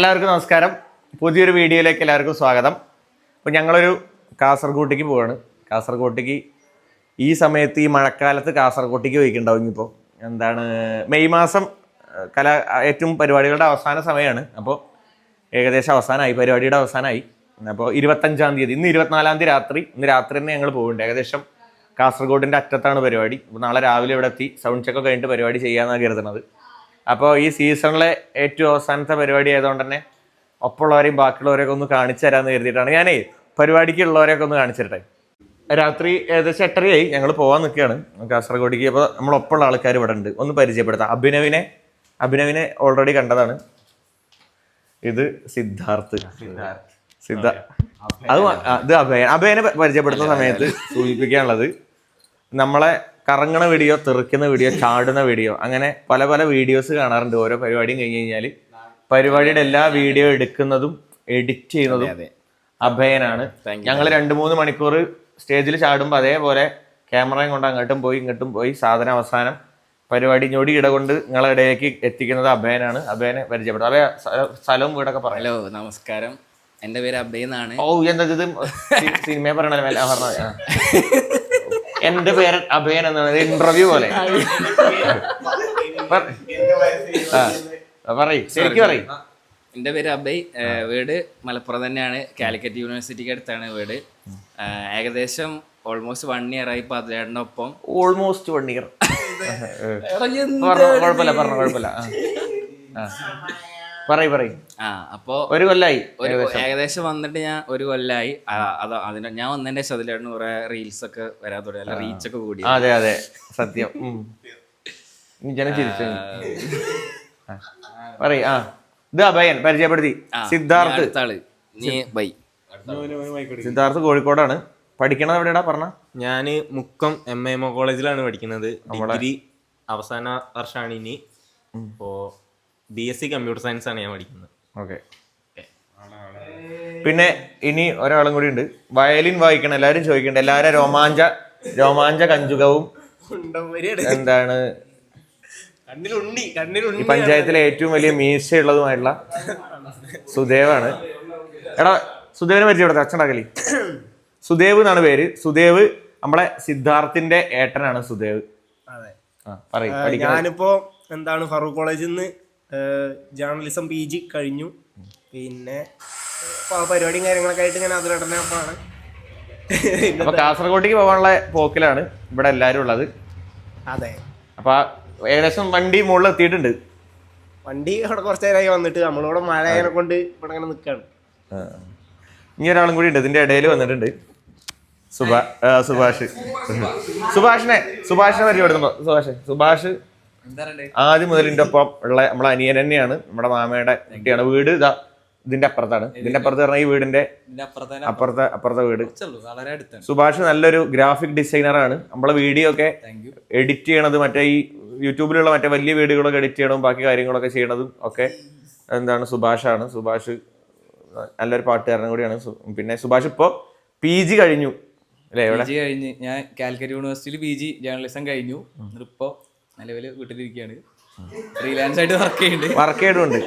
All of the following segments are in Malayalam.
എല്ലാവർക്കും നമസ്കാരം. പുതിയൊരു വീഡിയോയിലേക്ക് എല്ലാവർക്കും സ്വാഗതം. അപ്പോൾ ഞങ്ങളൊരു കാസർഗോട്ടേക്ക് പോവാണ്. കാസർഗോട്ടേക്ക് ഈ സമയത്ത് ഈ മഴക്കാലത്ത് കാസർഗോട്ടേക്ക് പോയിക്കുണ്ടാവും ഇപ്പോൾ എന്താണ് മെയ് മാസം കല ഏറ്റവും പരിപാടികളുടെ അവസാന സമയമാണ്. അപ്പോൾ ഏകദേശം അവസാനമായി പരിപാടിയുടെ അവസാനമായി. അപ്പോൾ ഇരുപത്തഞ്ചാം തീയതി ഇന്ന് ഇരുപത്തിനാലാം തീയതി രാത്രി ഇന്ന് രാത്രി തന്നെ ഞങ്ങൾ പോകുന്നുണ്ട് ഏകദേശം കാസർഗോഡിന്റെ അറ്റത്താണ് പരിപാടി. അപ്പോൾ നാളെ രാവിലെ ഇവിടെ എത്തി സൗണ്ട് ചെക്കൊക്കെ കഴിഞ്ഞിട്ട് പരിപാടി ചെയ്യാമെന്നാണ് കരുതുന്നത് അപ്പോൾ ഈ സീസണിലെ ഏറ്റവും അവസാനത്തെ പരിപാടി ആയതുകൊണ്ട് തന്നെ ഒപ്പമുള്ളവരെയും ബാക്കിയുള്ളവരെയൊക്കെ ഒന്ന് കാണിച്ചു തരാമെന്ന് കരുതിയിട്ടാണ്. ഞാനേ പരിപാടിക്ക് ഉള്ളവരെയൊക്കെ ഒന്ന് കാണിച്ചു തരട്ടെ. രാത്രി ഏകദേശം എട്ടരയായി ഞങ്ങൾ പോകാൻ നിൽക്കുകയാണ്. കാസർഗോഡിക്ക് അപ്പോൾ നമ്മളൊപ്പമുള്ള ആൾക്കാർ ഇവിടെ ഉണ്ട്. ഒന്ന് പരിചയപ്പെടുത്താം. അഭിനവിനെ അഭിനവിനെ ഓൾറെഡി കണ്ടതാണ്. ഇത് സിദ്ധാർത്ഥ്. സിദ്ധ അത് ഇത് അഭയ അഭയനെ പരിചയപ്പെടുത്തുന്ന സമയത്ത് സൂചിപ്പിക്കാനുള്ളത് നമ്മളെ കറങ്ങണ വീഡിയോ തെറിക്കുന്ന വീഡിയോ ചാടുന്ന വീഡിയോ അങ്ങനെ പല പല വീഡിയോസ് കാണാറുണ്ട്. ഓരോ പരിപാടിയും കഴിഞ്ഞ് കഴിഞ്ഞാൽ പരിപാടിയുടെ എല്ലാ വീഡിയോ എടുക്കുന്നതും എഡിറ്റ് ചെയ്യുന്നതും അഭയനാണ്. ഞങ്ങൾ രണ്ട് മൂന്ന് മണിക്കൂർ സ്റ്റേജിൽ ചാടുമ്പോൾ അതേപോലെ ക്യാമറയും കൊണ്ട് അങ്ങോട്ടും പോയി ഇങ്ങോട്ടും പോയി സാധനം അവസാനം പരിപാടി ഞൊടി ഇട കൊണ്ട് നിങ്ങളെ ഇടയിലേക്ക് എത്തിക്കുന്നത് അഭയനാണ്. അഭയനെ പരിചയപ്പെടും അഭയ സ്ഥ- സ്ഥലവും വീടൊക്കെ പറയാം. ഹലോ നമസ്കാരം. എന്റെ പേര് അഭയനാണ് എന്നാണ്. ഓ എന്താ ഇത്? സിനിമയെ പറയണല്ലോ ആ. എന്റെ പേര് അഭയൻ എന്നാണ് ഇന്റർവ്യൂ പോലെ. എന്റെ പറയ് ശരിക്കും പറയ്. എന്റെ പേര് അബയ് ഏഹ് വീട് മലപ്പുറം തന്നെയാണ്. കാലിക്കറ്റ് യൂണിവേഴ്സിറ്റിക്ക് അടുത്താണ് വീട്. ഏകദേശം ഓൾമോസ്റ്റ് വൺ ഇയർ ആയി പതിനേഴിന്റെ ഒപ്പം ഓൾമോസ്റ്റ് വൺ ഇയർ പറഞ്ഞു കുഴപ്പമില്ല പറഞ്ഞു കുഴപ്പമില്ല. പറയ് പറയും. ആ അപ്പോ ഒരു കൊല്ലായി ഒരു ഏകദേശം. വന്നിട്ട് ഞാൻ ഒരു കൊല്ലായി. അത് അതിന് ഞാൻ വന്നതിന്റെ ശേഷം അതിലായിരുന്നു കുറെ റീൽസ് ഒക്കെ വരാൻ തുടങ്ങി. അല്ല റീച്ച് ഒക്കെ കൂടി. അതെ അതെ. സത്യം. പറയും ആ. ഇത് അഭയൻ പരിചയപ്പെടുത്തി. സിദ്ധാർത്ഥ്. ബൈ. സിദ്ധാർത്ഥ് കോഴിക്കോടാണ്. പഠിക്കണത് എവിടെയാടാ പറഞ്ഞ? ഞാൻ മുക്കം എം എം ഒ കോളേജിലാണ് പഠിക്കുന്നത്. ഡിഗ്രി അവസാന വർഷമാണ് ഇനി. ഇപ്പോ B S C computer science ആണ് ഞാൻ പഠിക്കുന്നത്. ഓക്കെ പിന്നെ ഇനി ഒരാളും കൂടി ഉണ്ട്. വയലിൻ വായിക്കണം. എല്ലാവരും ചോദിക്കണ്ട? എല്ലാവരും രോമാഞ്ച രോമാഞ്ച കഞ്ചുകവും എന്താണ്? കണ്ണിലുണ്ണി കണ്ണിലുണ്ണി ഈ പഞ്ചായത്തിലെ ഏറ്റവും വലിയ മീശയുള്ളതുമായിട്ടുള്ള സുദേവാണ്. എടാ സുദേവിനെ പരിചയപ്പെടുത്ത. അച്ഛനാക്കലി സുദേവ് എന്നാണ് പേര്. സുദേവ് നമ്മളെ സിദ്ധാർത്ഥിന്റെ ഏട്ടനാണ് സുദേവ്. ഞാനിപ്പോ എന്താണ് ഫറൂഖ് കോളേജിൽ നിന്ന് ജേർണലിസം പി ജി കഴിഞ്ഞു. പിന്നെ പരിപാടിയും കാര്യങ്ങളൊക്കെ ആയിട്ട് ഞാൻ അതിലടനപ്പാണ് അപ്പൊ കാസർഗോട്ടേക്ക് പോകാനുള്ള പോക്കിലാണ് ഇവിടെ എല്ലാരും ഉള്ളത്. അതെ. അപ്പൊ ഏകദേശം വണ്ടി മുകളിൽ എത്തിയിട്ടുണ്ട്. വണ്ടി അവിടെ കുറച്ച് നേരമായി വന്നിട്ട് നമ്മളിവിടെ മഴ ആയതിനെ കൊണ്ട് ഇവിടെ ഇങ്ങനെ നിൽക്കാണ് ഇനി ഒരാളും കൂടി ഉണ്ട്. ഇതിന്റെ ഇടയിൽ വന്നിട്ടുണ്ട്. സുഭാ സുഭാഷ്. സുഭാഷിനെ സുഭാഷിനെ പരിചയപ്പെടുത്തുമ്പോ സുഭാഷ് സുഭാഷ്. ആദ്യം മുതൽ ഇതിന്റെ ഒപ്പം ഉള്ള നമ്മുടെ അനിയൻ തന്നെയാണ്. നമ്മുടെ മാമയുടെ കുട്ടിയാണ്. വീട് ഇതാ ഇതിന്റെ അപ്പുറത്താണ്. ഇതിന്റെ അപ്പുറത്ത് പറഞ്ഞാൽ ഈ വീടിന്റെ അപ്പുറത്തെ അപ്പുറത്തെ വീട്. സുഭാഷ് നല്ലൊരു ഗ്രാഫിക് ഡിസൈനറാണ്. നമ്മളെ വീഡിയോ ഒക്കെ എഡിറ്റ് ചെയ്യണത് മറ്റേ ഈ യൂട്യൂബിലുള്ള മറ്റേ വലിയ വീഡിയോകളൊക്കെ എഡിറ്റ് ചെയ്യണതും ബാക്കി കാര്യങ്ങളൊക്കെ ചെയ്യണതും ഒക്കെ എന്താണ് സുഭാഷാണ്. സുഭാഷ് നല്ലൊരു പാട്ടുകാരനും കൂടിയാണ്. പിന്നെ സുഭാഷ് ഇപ്പോൾ പി ജി കഴിഞ്ഞു. അല്ലേ കഴിഞ്ഞ് ഞാൻ കാലിക്കറ്റ് യൂണിവേഴ്സിറ്റിയിൽ പി ജി ജേർണലിസം കഴിഞ്ഞു. എന്നിട്ടിപ്പോ നിലവിൽ വീട്ടിലിരിക്കുകയാണ് ഫ്രീലാൻസ് ആയിട്ട് വർക്ക് ചെയ്യുന്നുണ്ട്. വർക്ക് ചെയ്തുണ്ട്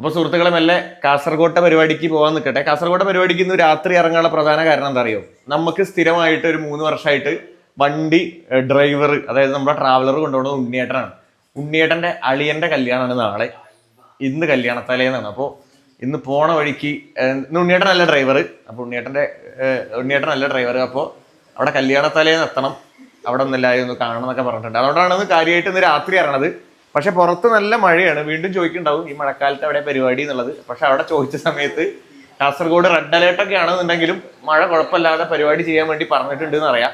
അപ്പൊ സുഹൃത്തുക്കളെ മെല്ലെ കാസർഗോട്ടെ പരിപാടിക്ക് പോകാൻ നിൽക്കട്ടെ. കാസർഗോട്ടെ പരിപാടിക്ക് ഇന്ന് രാത്രി ഇറങ്ങാനുള്ള പ്രധാന കാരണം എന്താ അറിയോ നമുക്ക് സ്ഥിരമായിട്ട് ഒരു മൂന്ന് വർഷമായിട്ട് വണ്ടി ഡ്രൈവർ അതായത് നമ്മുടെ ട്രാവലർ കൊണ്ടുപോകുന്നത് ഉണ്ണിയേട്ടനാണ്. ഉണ്ണിയേട്ടന്റെ അളിയന്റെ കല്യാണമാണ് നാളെ. ഇന്ന് കല്യാണത്തലേന്നാണ്. അപ്പോൾ ഇന്ന് പോണ വഴിക്ക് ഇന്ന് ഉണ്ണിയേട്ടൻ നല്ല ഡ്രൈവർ അപ്പോൾ ഉണ്ണിയേട്ടന്റെ ഏഹ്, ഉണ്ണിയേട്ടൻ നല്ല ഡ്രൈവർ അപ്പോൾ അവിടെ കല്യാണത്തലേന്ന് എത്തണം. അവിടെ ഒന്ന് എല്ലാവരും ഒന്ന് കാണണം എന്നൊക്കെ പറഞ്ഞിട്ടുണ്ട്. അതുകൊണ്ടാണ് കാര്യമായിട്ട് ഇന്ന് രാത്രി ഇറങ്ങണത്. പക്ഷെ പുറത്ത് നല്ല മഴയാണ്. വീണ്ടും ചോദിക്കുന്നുണ്ടാവും ഈ മഴക്കാലത്ത് അവിടെ പരിപാടി എന്നുള്ളത്. പക്ഷെ അവിടെ ചോദിച്ച സമയത്ത് കാസർഗോഡ് റെഡ് അലേർട്ട് ഒക്കെ ആണെന്നുണ്ടെങ്കിലും മഴ കുഴപ്പമില്ലാതെ പരിപാടി ചെയ്യാൻ വേണ്ടി പറഞ്ഞിട്ടുണ്ട് എന്നറിയാം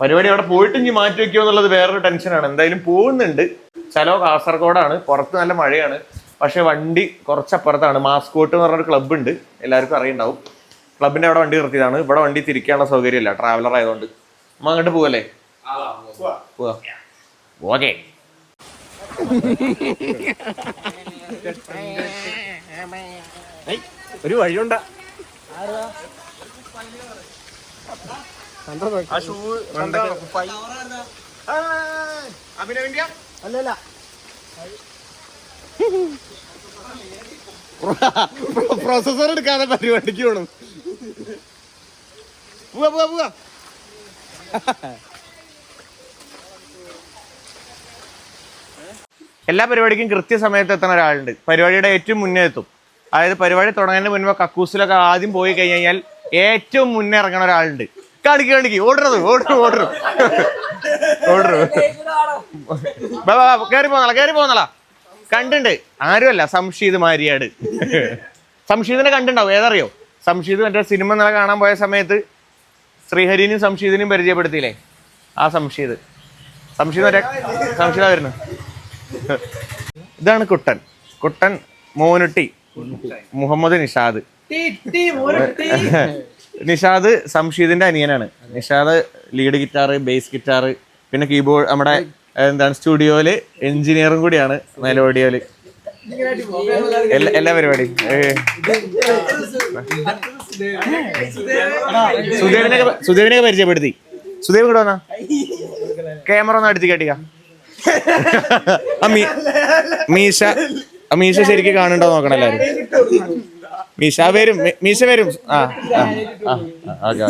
പരിപാടി അവിടെ പോയിട്ട് ഇനി മാറ്റി വെക്കുമോ എന്നുള്ളത് വേറൊരു ടെൻഷനാണ് എന്തായാലും പോകുന്നുണ്ട്. സ്ഥലം കാസർഗോഡാണ്. പുറത്ത് നല്ല മഴയാണ്. പക്ഷെ വണ്ടി കുറച്ചപ്പുറത്താണ്. മാസ്കോട്ട് എന്ന് പറഞ്ഞൊരു ക്ലബ്ബ് ഉണ്ട്. എല്ലാവർക്കും അറിയുണ്ടാവും. ക്ലബിന്റെ അവിടെ വണ്ടി നിർത്തിയതാണ്. ഇവിടെ വണ്ടി തിരിക്കാനുള്ള സൗകര്യമില്ല. ട്രാവലർ ആയതുകൊണ്ട്. നമ്മൾ അങ്ങോട്ട് പോവല്ലേ? പോവാ ഓക്കെ ഒരു വഴിയുണ്ട. അല്ലല്ല. പ്രോസസർ എടുക്കാതെ പരിപാടിക്ക് വേണം പോവാ പോവാ പോവാ. എല്ലാ പരിപാടിക്കും കൃത്യസമയത്ത് എത്തുന്ന ഒരാളുണ്ട്. പരിപാടിയുടെ ഏറ്റവും മുന്നേ എത്തും. അതായത് പരിപാടി തുടങ്ങുന്നതിന് മുൻപ് കക്കൂസിലൊക്കെ ആദ്യം പോയി കഴിഞ്ഞ് കഴിഞ്ഞാൽ ഏറ്റവും മുന്നേ ഇറങ്ങുന്ന ഒരാളുണ്ട്. കാണിക്ക് കാണിക്ക്. ഓർഡർ ഓർഡർ ഓർഡർ ഓർഡർ കയറി പോന്നള കയറി പോന്നള. കണ്ടുണ്ട്. ആരുമല്ല സംഷീദ് മാരിയാട്. സംഷീദിനെ കണ്ടുണ്ടാവും ഏതറിയോ? സംഷീദ് മറ്റേ സിനിമ നില കാണാൻ പോയ സമയത്ത് ശ്രീഹരിനും സംഷീതിനും പരിചയപ്പെടുത്തിയില്ലേ? ആ സംഷീദ്. സംഷീദ് മറ്റേ ഇതാണ് കുട്ടൻ. കുട്ടൻ മോനുട്ടി. മുഹമ്മദ് നിഷാദ്. നിഷാദ് സംഷീദിന്റെ അനിയനാണ്. Nishad lead guitar bass guitar പിന്നെ കീബോർഡ് നമ്മുടെ എന്താണ് സ്റ്റുഡിയോയിൽ എഞ്ചിനീയറും കൂടിയാണ് മെലോഡിയോയിൽ എല്ലാ പരിപാടിയും. സുദേവിനെ സുദേവിനെ പരിചയപ്പെടുത്തി. സുദേവ് ഇവിടെ വന്നാ. ക്യാമറ ഒന്ന് അടുത്ത് കേട്ടിക്ക മീശ മീശ ശരിക്കും കാണണ്ടോ നോക്കണം എല്ലാരും. മീശ വരും. മീശ വരും. ആ ഓക്കെ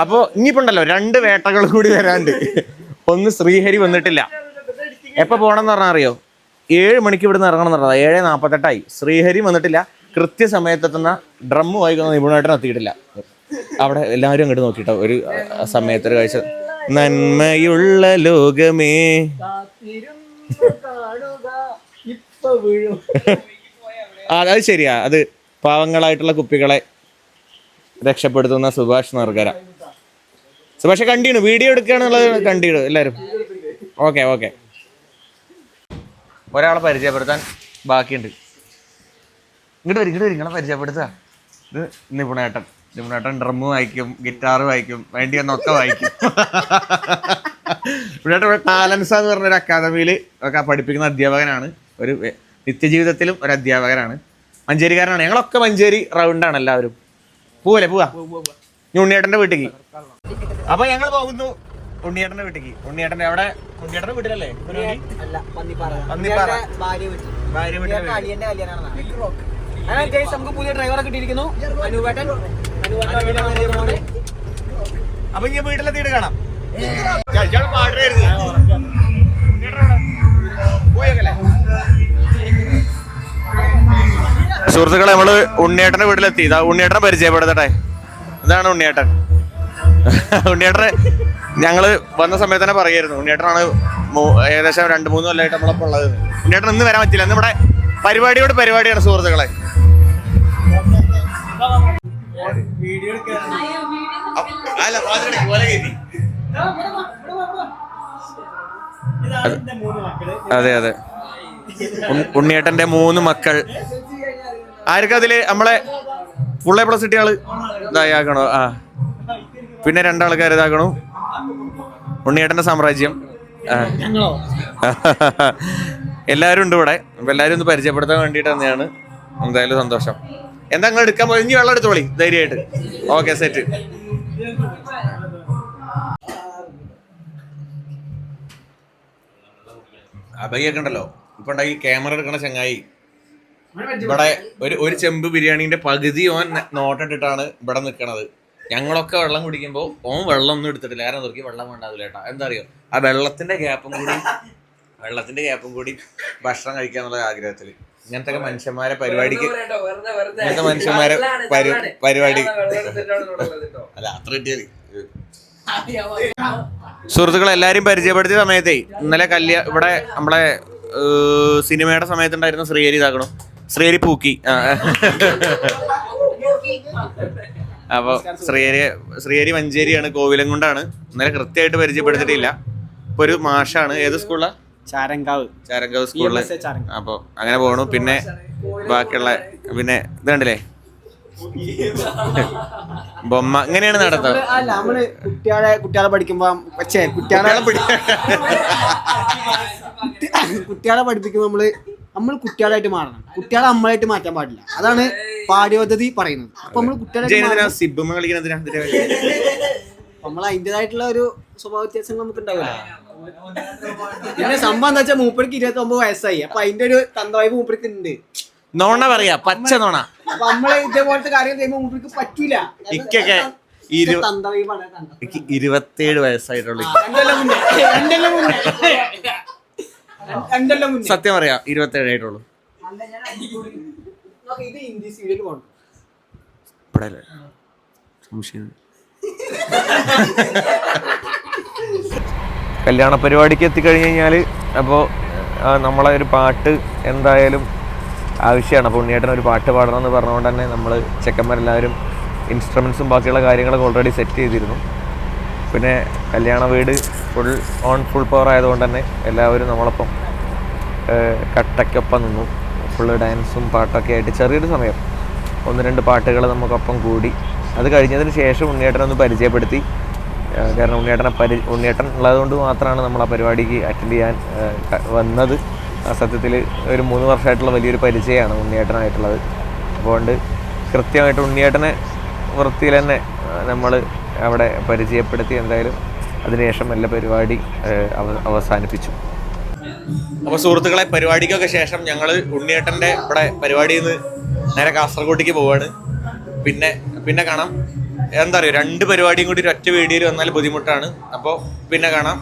അപ്പോ ഇനിയിപ്പുണ്ടല്ലോ രണ്ട് വേട്ടകളും കൂടി വരാണ്ട്. ഒന്ന് ശ്രീഹരി വന്നിട്ടില്ല. എപ്പോ പോണെന്ന് പറഞ്ഞാൽ അറിയോ? ഏഴ് മണിക്ക് ഇവിടുന്ന് ഇറങ്ങണം എന്ന് പറഞ്ഞത്. ഏഴ് നാൽപ്പത്തെട്ടായി ശ്രീഹരി വന്നിട്ടില്ല. കൃത്യസമയത്തെത്തുന്ന ഡ്രം വായിക്കുന്ന നിപുണമായിട്ടും എത്തിയിട്ടില്ല. അവിടെ എല്ലാവരും അങ്ങോട്ട് നോക്കിയിട്ടോ ഒരു സമയത്തൊരു കാഴ്ച നന്മയുള്ള ലോകമേ. അത് ശരിയാ. അത് പാവങ്ങളായിട്ടുള്ള കുപ്പികളെ രക്ഷപ്പെടുത്തുന്ന സുഭാഷ് നർഗര സുഭാഷ് കണ്ടിരുന്നു? വീഡിയോ എടുക്കുകയാണെന്നുള്ളത് കണ്ടിരുന്നു. എല്ലാവരും. Okay okay. ഒരാളെ പരിചയപ്പെടുത്താൻ ബാക്കിയുണ്ട്. ഇങ്ങോട്ട് വരും ഇങ്ങോട്ട് വരും. നിങ്ങളെ പരിചയപ്പെടുത്തുക. ഇത് നിപുണേട്ടൻ. നിപുണേട്ടൻ ഡ്രമ്മ് വായിക്കും ഗിറ്റാർ വായിക്കും വേണ്ടി വന്നൊക്കെ വായിക്കും ഇവിടെ ടാലൻസ് എന്ന് പറഞ്ഞൊരു അക്കാദമിയിൽ ഒക്കെ പഠിപ്പിക്കുന്ന അധ്യാപകനാണ്. ഒരു നിത്യജീവിതത്തിലും ഒരു അധ്യാപകനാണ്. മഞ്ചേരിക്കാരനാണ്. ഞങ്ങളൊക്കെ മഞ്ചേരി റൗണ്ടാണ് എല്ലാവരും. പോവല്ലേ പോവാ? ഉണ്ണിയേട്ടന്റെ വീട്ടിലേക്ക്. അപ്പൊ ഞങ്ങൾ പോകുന്നു ഉണ്ണിയേട്ടന്റെ വീട്ടിലേക്ക്. ഉണ്ണിയേട്ടന്റെ അവിടെ ഉണ്ണിയേട്ടന്റെ വീട്ടിലല്ലേ? പന്നിപ്പാറ. ഭാര്യ വീട്ടിലെ വീട്. നമുക്ക് പുതിയ ഡ്രൈവറെ കിട്ടിയിരിക്കുന്നു അനുവേട്ടൻ അപ്പൊ ഇനി വീട്ടിലെത്തിയിട്ട് കാണാം. ചേച്ചാ പാടരുത് സുഹൃത്തുക്കളെ നമ്മൾ ഉണ്ണിയേട്ടന്റെ വീട്ടിലെത്തി. ഇതാ ഉണ്ണിയേട്ടനെ പരിചയപ്പെടുത്തട്ടെ. ഇതാണ് ഉണ്ണിയേട്ടൻ. ഉണ്ണിയേട്ടനെ ഞങ്ങൾ വന്ന സമയത്ത് തന്നെ പറയായിരുന്നു ഉണ്ണിയേട്ടനാണ് ഏകദേശം രണ്ട് മൂന്ന് കൊല്ലമായിട്ട് നമ്മളൊപ്പം ഉള്ളത്. ഉണ്ണിയേട്ടൻ ഇന്ന് വരാൻ പറ്റില്ല. ഇന്ന് ഇവിടെ പരിപാടിയോട് പരിപാടിയാണ് സുഹൃത്തുക്കളെ. അല്ല ഓല കയറ്റി. അതെ. അതെ ഉണ്ണിയേട്ടന്റെ മൂന്ന് മക്കൾ. ആർക്കും അതിൽ? നമ്മളെ ഫുള്ളെ പ്ലസ് കിട്ടിയ ഇതായാക്കണോ ആ. പിന്നെ രണ്ടാൾക്കാർ ഇതാക്കണു. ഉണ്ണിയേട്ടന്റെ സാമ്രാജ്യം. ആ. എല്ലാവരും ഉണ്ട് ഇവിടെ. എല്ലാരും എല്ലാവരും ഒന്ന് പരിചയപ്പെടുത്താൻ വേണ്ടിയിട്ട് തന്നെയാണ്. എന്തായാലും സന്തോഷം. എന്താ നിങ്ങൾ എടുക്കാൻ പോയി? ഇനി വെള്ളം എടുത്തോളി ധൈര്യമായിട്ട്. ഓക്കെ സെറ്റ് അബയ്യൊക്കെ ഇപ്പൊ ഉണ്ടായി ക്യാമറ എടുക്കണ ചങ്ങായി. ഇവിടെ ഒരു ഒരു ചെമ്പ് ബിരിയാണിന്റെ പകുതി ഓൻ നോട്ടിട്ടിട്ടാണ് ഇവിടെ നിൽക്കണത് ഞങ്ങളൊക്കെ വെള്ളം കുടിക്കുമ്പോൾ ഓൻ വെള്ളം ഒന്നും എടുത്തിട്ടില്ല. കാരണം നോക്കി വെള്ളം വേണ്ടാവില്ല ഏട്ടാ എന്താ അറിയോ? ആ വെള്ളത്തിന്റെ ഗ്യാപ്പും കൂടി വെള്ളത്തിന്റെ ഗ്യാപ്പും കൂടി ഭക്ഷണം കഴിക്കാന്നുള്ള ആഗ്രഹത്തിൽ. ഇങ്ങനത്തെ മനുഷ്യന്മാരെ പരിപാടിക്ക് ഇങ്ങനത്തെ മനുഷ്യന്മാരെ പരി പരിപാടി അല്ല അത്ര കിട്ടിയത് സുഹൃത്തുക്കളെ എല്ലാരും പരിചയപ്പെടുത്തിയ സമയത്തേ ഇന്നലെ കല്യാ ഇവിടെ നമ്മളെ ഏഹ്, സിനിമയുടെ സമയത്തുണ്ടായിരുന്ന ശ്രീഹരി ഇതാക്കണം. ശ്രീഹരി പൂക്കി. ആ. അപ്പൊ ശ്രീഹരി ശ്രീഹരി മഞ്ചേരിയാണ് കോവിലംകൊണ്ടാണ് ഇന്നലെ കൃത്യമായിട്ട് പരിചയപ്പെടുത്തിയിട്ടില്ല. ഇപ്പൊ ഒരു മാഷാണ്. ഏത് സ്കൂളിലാ? ചാരങ്കാവ്. ചാരങ്കാവ് സ്കൂളിൽ അപ്പൊ അങ്ങനെ പോണു. പിന്നെ ബാക്കിയുള്ള പിന്നെ ഇതുണ്ടല്ലേ ബൊമ്മ. ഇങ്ങനെയാണ് നടത്തുന്നത് അല്ല നമ്മൾ കുട്ടികളെ കുട്ടികളെ പഠിക്കുമ്പോ പക്ഷേ കുട്ടികളെ കുട്ടികളെ പഠിപ്പിക്കുമ്പോ നമ്മൾ നമ്മൾ കുട്ടികളായിട്ട് മാറണം. കുട്ടികളെ നമ്മളായിട്ട് മാറ്റാൻ പാടില്ല. അതാണ് പാഠ്യപദ്ധതി പറയുന്നത്. അപ്പൊ നമ്മൾ കുട്ടികളെ നമ്മൾ അതിന്റെതായിട്ടുള്ള ഒരു സ്വഭാവ വ്യത്യാസങ്ങൾ നമുക്ക് ഉണ്ടാവില്ല പിന്നെ സംഭവം എന്താ വെച്ചാൽ മൂപ്പർക്ക് ഇരുപത്തി ഒമ്പത് വയസ്സായി. അപ്പൊ അതിന്റെ ഒരു തന്തവായ്പ് മൂപ്പർക്ക് ഉണ്ട് നോണ പറയാ പച്ച നോണ. അപ്പൊ നമ്മൾ ഇതേപോലത്തെ കാര്യം ചെയ്യുമ്പോ മൂപ്പർക്ക് പറ്റൂല. ഇക്കൊക്കെ ഇരു- തന്തവൈബാണ് തന്ത എനിക്ക് ഇരുപത്തേഴ് വയസ്സായിട്ടുള്ളൂ രണ്ടല്ല മുന്നേ രണ്ടല്ല മുന്നേ. രണ്ടല്ല മുന്നേ. സത്യം പറയാ ഇരുപത്തേഴ് ആയിട്ടുള്ളൂ. നോക്ക് ഇത് ഹിന്ദി സീരിയൽ പോകണം ഇവിടെ അല്ലേ? സംശയം കല്യാണ പരിപാടിക്ക് എത്തിക്കഴിഞ്ഞ് കഴിഞ്ഞാൽ അപ്പോൾ നമ്മളെ ഒരു പാട്ട് എന്തായാലും ആവശ്യമാണ് അപ്പോൾ ഉണ്ണിയേട്ടൻ ഒരു പാട്ട് പാടണം എന്ന് പറഞ്ഞുകൊണ്ട് തന്നെ നമ്മൾ ചെക്കന്മാരെല്ലാവരും ഇൻസ്ട്രുമെൻസും ബാക്കിയുള്ള കാര്യങ്ങളൊക്കെ ഓൾറെഡി സെറ്റ് ചെയ്തിരുന്നു. പിന്നെ കല്യാണ വീട് ഫുൾ ഓൺ ഫുൾ പവർ ആയതുകൊണ്ട് തന്നെ എല്ലാവരും നമ്മളൊപ്പം കട്ടയ്ക്കൊപ്പം നിന്നു. ഫുള്ള് ഡാൻസും പാട്ടൊക്കെ ആയിട്ട് ചെറിയൊരു സമയം. ഒന്ന് രണ്ട് പാട്ടുകൾ നമുക്കൊപ്പം കൂടി. അത് കഴിഞ്ഞതിന് ശേഷം ഉണ്ണിയേട്ടനൊന്ന് പരിചയപ്പെടുത്തി. കാരണം ഉണ്ണിയേട്ടനെ പരി ഉണ്ണിയേട്ടൻ ഉള്ളതുകൊണ്ട് മാത്രമാണ് നമ്മൾ ആ പരിപാടിക്ക് അറ്റൻഡ് ചെയ്യാൻ വന്നത്. സത്യത്തിൽ ഒരു മൂന്ന് വർഷമായിട്ടുള്ള വലിയൊരു പരിചയമാണ് ഉണ്ണിയേട്ടനായിട്ടുള്ളത്. അതുകൊണ്ട് കൃത്യമായിട്ട് ഉണ്ണിയേട്ടനെ വൃത്തിയിൽ തന്നെ നമ്മൾ അവിടെ പരിചയപ്പെടുത്തി എന്തായാലും അതിനുശേഷം എല്ലാ പരിപാടി അവ- അവസാനിപ്പിച്ചു. അപ്പോൾ സുഹൃത്തുക്കളെ പരിപാടിക്കൊക്കെ ശേഷം ഞങ്ങൾ ഉണ്ണിയേട്ടന്റെ ഇവിടെ പരിപാടിയിൽ നിന്ന് നേരെ കാസർഗോട്ടേക്ക് പോവാണ്. പിന്നെ പിന്നെ കാണാം. എന്താ പറയുക രണ്ട് പരിപാടിയും കൂടി ഒറ്റ വീഡിയോയിൽ വന്നാൽ ബുദ്ധിമുട്ടാണ്. അപ്പോൾ പിന്നെ കാണാം.